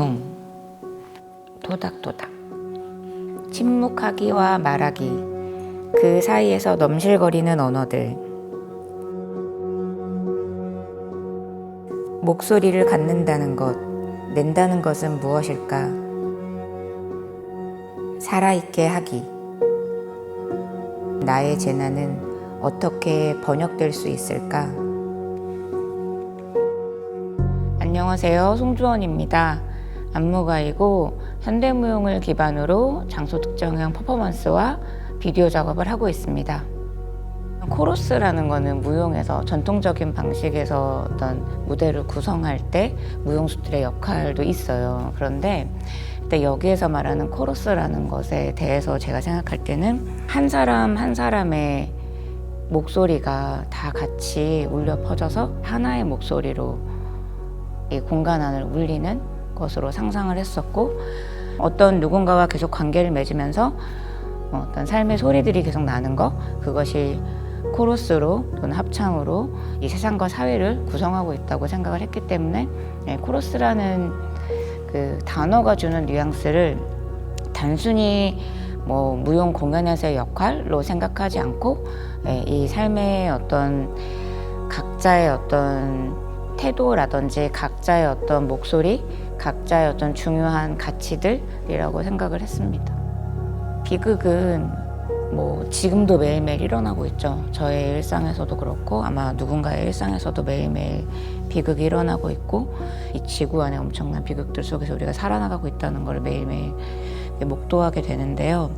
쿵. 토닥토닥. 침묵하기와 말하기. 그 사이에서 넘실거리는 언어들. 목소리를 갖는다는 것 낸다는 것은 무엇일까? 살아있게 하기. 나의 재난은 어떻게 번역될 수 있을까? 안녕하세요. 송주원입니다 안무가이고 현대무용을 기반으로 장소 특정형 퍼포먼스와 비디오 작업을 하고 있습니다. 코러스라는 거는 무용에서 전통적인 방식에서 어떤 무대를 구성할 때 무용수들의 역할도 있어요. 그런데 여기에서 말하는 코러스라는 것에 대해서 제가 생각할 때는 한 사람 한 사람의 목소리가 다 같이 울려 퍼져서 하나의 목소리로 이 공간 안을 울리는 것으로 상상을 했었고 어떤 누군가와 계속 관계를 맺으면서 어떤 삶의 소리들이 계속 나는 것 그것이 코러스로 또는 합창으로 이 세상과 사회를 구성하고 있다고 생각을 했기 때문에 네, 코러스라는 그 단어가 주는 뉘앙스를 단순히 뭐 무용 공연에서의 역할로 생각하지 않고 예, 이 삶의 어떤 각자의 어떤 태도라든지 각자의 어떤 목소리, 각자의 어떤 중요한 가치들이라고 생각을 했습니다. 비극은 뭐 지금도 매일매일 일어나고 있죠. 저의 일상에서도 그렇고 아마 누군가의 일상에서도 매일매일 비극이 일어나고 있고 이 지구 안에 엄청난 비극들 속에서 우리가 살아나가고 있다는 걸 매일매일 목도하게 되는데요.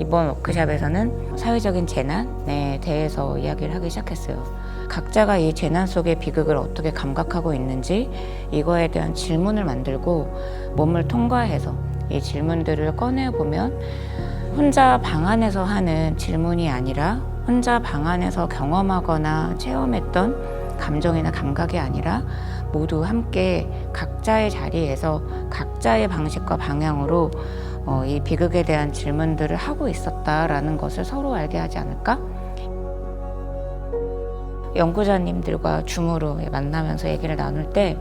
이번 워크샵에서는 사회적인 재난에 대해서 이야기를 하기 시작했어요. 각자가 이 재난 속의 비극을 어떻게 감각하고 있는지 이거에 대한 질문을 만들고 몸을 통과해서 이 질문들을 꺼내보면 혼자 방 안에서 하는 질문이 아니라 혼자 방 안에서 경험하거나 체험했던 감정이나 감각이 아니라 모두 함께 각자의 자리에서 각자의 방식과 방향으로 어, 이 비극에 대한 질문들을 하고 있었다라는 것을 서로 알게 하지 않을까? 연구자님들과 줌으로 만나면서 얘기를 나눌 때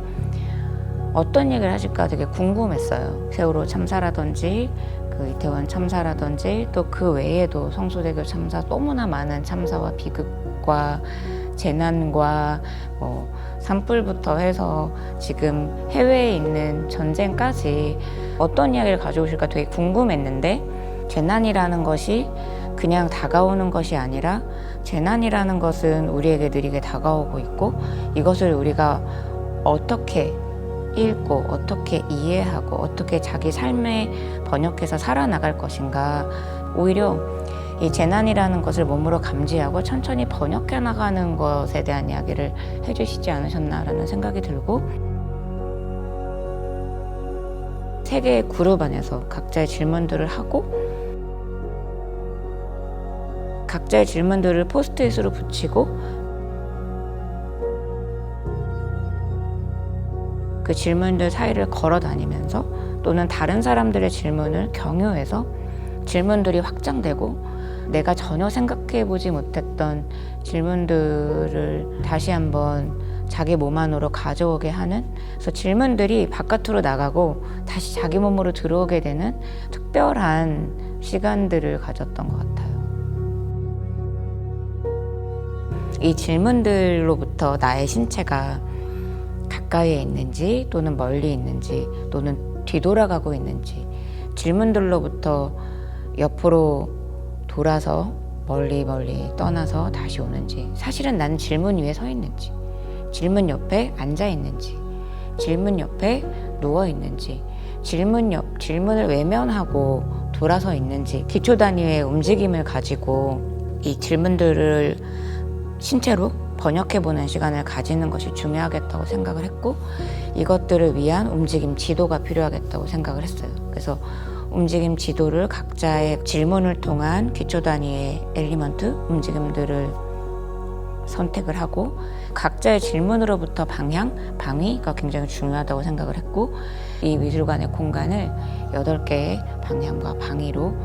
어떤 얘기를 하실까 되게 궁금했어요. 세월호 참사라든지 그 이태원 참사라든지 또 그 외에도 성수대교 참사 너무나 많은 참사와 비극과 재난과 뭐 산불부터 해서 지금 해외에 있는 전쟁까지 어떤 이야기를 가져오실까 되게 궁금했는데 재난이라는 것이 그냥 다가오는 것이 아니라 재난이라는 것은 우리에게 느리게 다가오고 있고 이것을 우리가 어떻게 읽고 어떻게 이해하고 어떻게 자기 삶에 번역해서 살아나갈 것인가. 오히려 이 재난이라는 것을 몸으로 감지하고 천천히 번역해 나가는 것에 대한 이야기를 해주시지 않으셨나라는 생각이 들고 세 개의 그룹 안에서 각자의 질문들을 하고 각자의 질문들을 포스트잇으로 붙이고 그 질문들 사이를 걸어 다니면서 또는 다른 사람들의 질문을 경유해서 질문들이 확장되고 내가 전혀 생각해 보지 못했던 질문들을 다시 한번 자기 몸 안으로 가져오게 하는 그래서 질문들이 바깥으로 나가고 다시 자기 몸으로 들어오게 되는 특별한 시간들을 가졌던 것 같아요. 이 질문들로부터 나의 신체가 가까이에 있는지 또는 멀리 있는지 또는 뒤돌아가고 있는지 질문들로부터 옆으로 돌아서 멀리 멀리 떠나서 다시 오는지 사실은 난 질문 위에 서 있는지 질문 옆에 앉아 있는지 질문 옆에 누워 있는지 질문 옆 질문을 외면하고 돌아서 있는지 기초 단위의 움직임을 가지고 이 질문들을 신체로 번역해 보는 시간을 가지는 것이 중요하겠다고 생각을 했고 이것들을 위한 움직임 지도가 필요하겠다고 생각을 했어요. 그래서 움직임 지도를 각자의 질문을 통한 기초 단위의 엘리먼트 움직임들을 선택을 하고 각자의 질문으로부터 방향, 방위가 굉장히 중요하다고 생각을 했고 이 미술관의 공간을 여덟 개의 방향과 방위로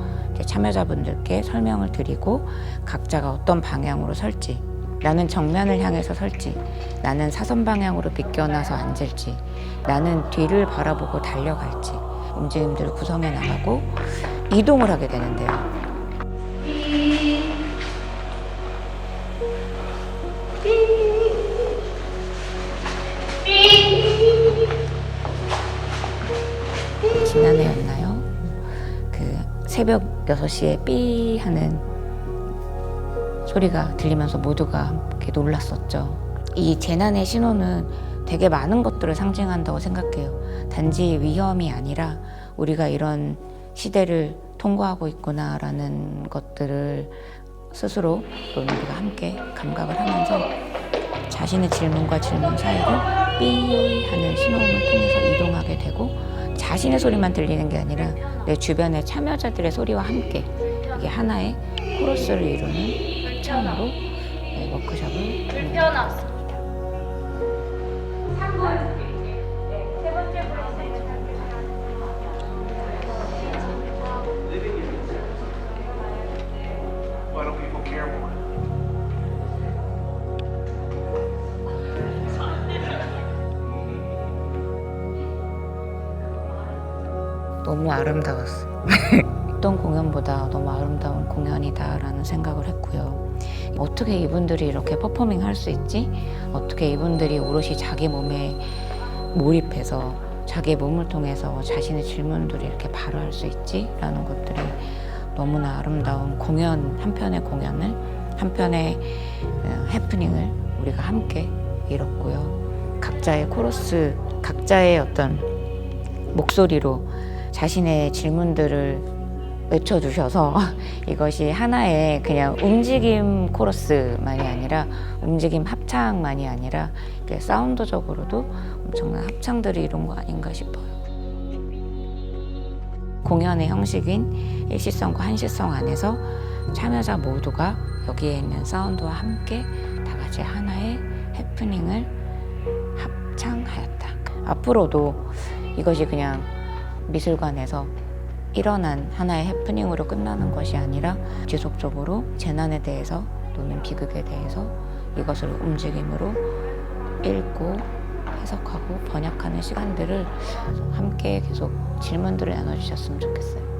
참여자분들께 설명을 드리고 각자가 어떤 방향으로 설지 나는 정면을 향해서 설지, 나는 사선 방향으로 비껴나서 앉을지, 나는 뒤를 바라보고 달려갈지 움직임들을 구성해 나가고 이동을 하게 되는데요. 지난해였나요? 그 새벽 6시에 삐 하는 소리가 들리면서 모두가 함께 놀랐었죠. 이 재난의 신호는 되게 많은 것들을 상징한다고 생각해요. 단지 위험이 아니라 우리가 이런 시대를 통과하고 있구나라는 것들을 스스로 또는 우리가 함께 감각을 하면서 자신의 질문과 질문 사이를 삐 하는 신호음을 통해서 이동하게 되고 자신의 소리만 들리는 게 아니라 내 주변의 참여자들의 소리와 함께 이게 하나의 코러스를 이루는 합창으로 네, 워크숍을 진행합니다. Why 아름다웠어. 어떤 공연보다 너무 아름다운 공연이다라는 생각을 했고요. 어떻게 이분들이 이렇게 퍼포밍 할 수 있지? 어떻게 이분들이 오롯이 자기 몸에 몰입해서 자기 몸을 통해서 자신의 질문들을 이렇게 바로 할수 있지? 라는 것들이 너무나 아름다운 공연, 한 편의 공연을, 한 편의 어, 해프닝을 우리가 함께 이뤘고요. 각자의 코러스, 각자의 어떤 목소리로 자신의 질문들을 외쳐주셔서 이것이 하나의 그냥 움직임 코러스만이 아니라 움직임 합창만이 아니라 사운드적으로도 엄청난 합창들이 이룬 거 아닌가 싶어요. 공연의 형식인 일시성과 한시성 안에서 참여자 모두가 여기에 있는 사운드와 함께 다 같이 하나의 해프닝을 합창하였다. 앞으로도 이것이 그냥 미술관에서 일어난 하나의 해프닝으로 끝나는 것이 아니라 지속적으로 재난에 대해서 또는 비극에 대해서 이것을 움직임으로 읽고 해석하고 번역하는 시간들을 함께 계속 질문들을 나눠주셨으면 좋겠어요.